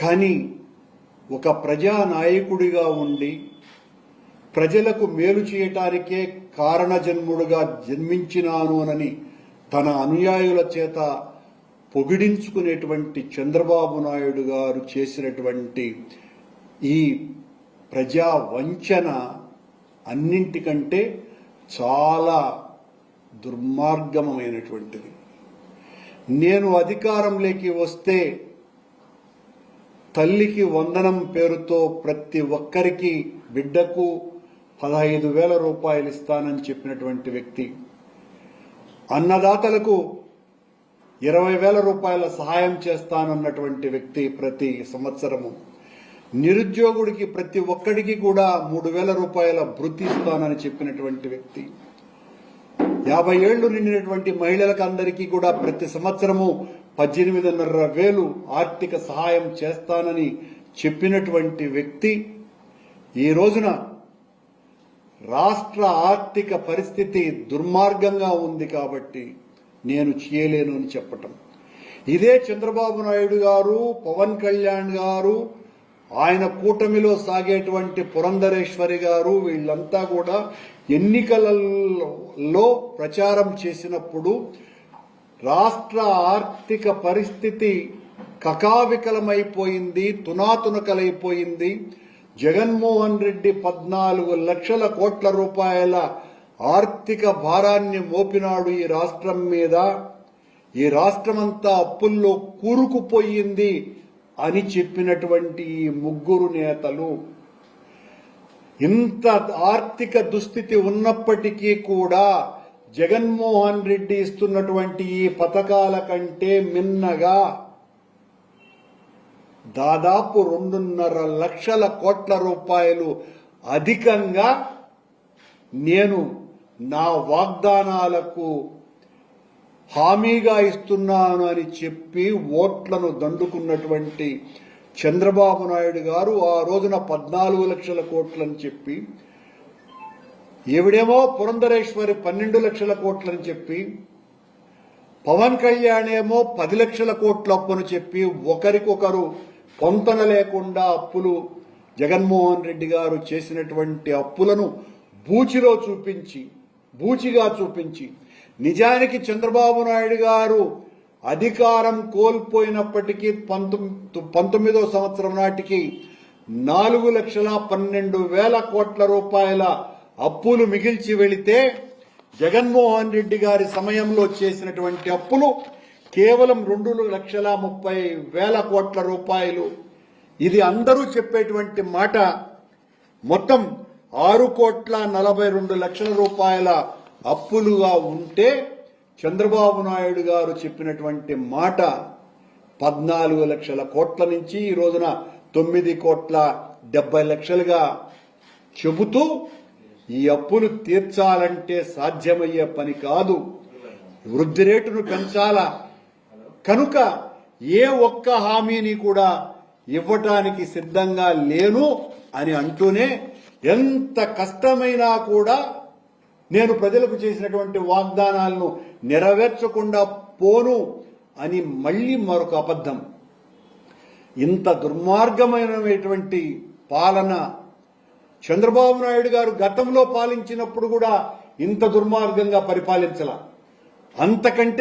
కానీ ఒక ప్రజానాయకుడిగా ఉండి ప్రజలకు మేలు చేయటానికే కారణజన్ముడుగా జన్మించినాను అని తన అనుయాయుల చేత పొగిడించుకునేటువంటి చంద్రబాబు నాయుడు గారు చేసినటువంటి ఈ ప్రజా వంచన అన్నింటికంటే చాలా దుర్మార్గమైనటువంటిది. నేను అధికారంలోకి వస్తే తల్లికి వందనం పేరుతో ప్రతి ఒక్కరికి బిడ్డకు పదహైదు వేల రూపాయలు ఇస్తానని చెప్పినటువంటి వ్యక్తి. అన్నదాతలకు ఇరవై వేల రూపాయల సహాయం చేస్తానన్నటువంటి వ్యక్తి ప్రతి సంవత్సరము. నిరుద్యోగుడికి ప్రతి ఒక్కడికి కూడా మూడు వేల రూపాయల భృతి ఇస్తానని చెప్పినటువంటి వ్యక్తి. యాభై ఏళ్ళు నిండినటువంటి మహిళలకు అందరికీ కూడా ప్రతి సంవత్సరము పద్దెనిమిదిన్నర వేలు ఆర్థిక సహాయం చేస్తానని చెప్పినటువంటి వ్యక్తి ఈ రోజున రాష్ట్ర ఆర్థిక పరిస్థితి దుర్మార్గంగా ఉంది కాబట్టి నేను చేయలేను అని చెప్పటం. ఇదే చంద్రబాబు నాయుడు గారు పవన్ కళ్యాణ్ గారు ఆయన కూటమిలో సాగేటువంటి పురంధరేశ్వరి గారు వీళ్ళంతా కూడా ఎన్నికలలో ప్రచారం చేసినప్పుడు రాష్ట్ర ఆర్థిక పరిస్థితి కకావికలమైపోయింది తునాతునకలైపోయింది. జగన్మోహన్ రెడ్డి పద్నాలుగు లక్షల కోట్ల రూపాయల ఆర్థిక భారాన్ని మోపినాడు ఈ రాష్ట్రం మీద. ఈ రాష్ట్రమంతా అప్పుల్లో కూరుకుపోయింది అని చెప్పినటువంటి ఈ ముగ్గురు నేతలు. ఇంత ఆర్థిక దుస్థితి ఉన్నప్పటికీ కూడా జగన్మోహన్ రెడ్డి ఇస్తున్నటువంటి ఈ పథకాల కంటే మిన్నగా దాదాపు రెండున్నర లక్షల కోట్ల రూపాయలు అధికంగా నేను నా వాగ్దానాలకు హామీగా ఇస్తున్నాను అని చెప్పి ఓట్లను దండుకున్నటువంటి చంద్రబాబు నాయుడు గారు ఆ రోజున పద్నాలుగు లక్షల కోట్లని చెప్పి ఈవిడేమో పురంధరేశ్వరి పన్నెండు లక్షల కోట్లని చెప్పి పవన్ కళ్యాణ్ ఏమో పది లక్షల కోట్ల అప్పును చెప్పి ఒకరికొకరు పొంతన లేకుండా అప్పులు జగన్మోహన్ రెడ్డి గారు చేసినటువంటి అప్పులను బూచిలో చూపించి బూచిగా చూపించి నిజానికి చంద్రబాబు నాయుడు గారు అధికారం కోల్పోయినప్పటికీ పంతొమ్మిదో సంవత్సరం నాటికి నాలుగు లక్షల పన్నెండు వేల కోట్ల రూపాయల అప్పులు మిగిల్చి వెళితే జగన్మోహన్ రెడ్డి గారి సమయంలో చేసినటువంటి అప్పులు కేవలం రెండు లక్షల ముప్పై వేల కోట్ల రూపాయలు. ఇది అందరూ చెప్పేటువంటి మాట. మొత్తం ఆరు కోట్ల నలభై రెండు లక్షల రూపాయల అప్పులుగా ఉంటే చంద్రబాబు నాయుడు గారు చెప్పినటువంటి మాట పద్నాలుగు లక్షల కోట్ల నుంచి ఈ రోజున తొమ్మిది కోట్ల డెబ్బై లక్షలుగా చెబుతూ ఈ అప్పులు తీర్చాలంటే సాధ్యమయ్యే పని కాదు. వృద్ధి రేటును పెంచాల? కనుక ఏ ఒక్క హామీని కూడా ఇవ్వటానికి సిద్ధంగా లేను అని అంటూనే ఎంత కష్టమైనా కూడా నేను ప్రజలకు చేసినటువంటి వాగ్దానాలను నెరవేర్చకుండా పోను అని మళ్ళీ మరొక అబద్ధం. ఇంత దుర్మార్గమైనటువంటి పాలన చంద్రబాబు నాయుడు గారు గతంలో పాలించినప్పుడు కూడా ఇంత దుర్మార్గంగా పరిపాలించాల. అంతకంటే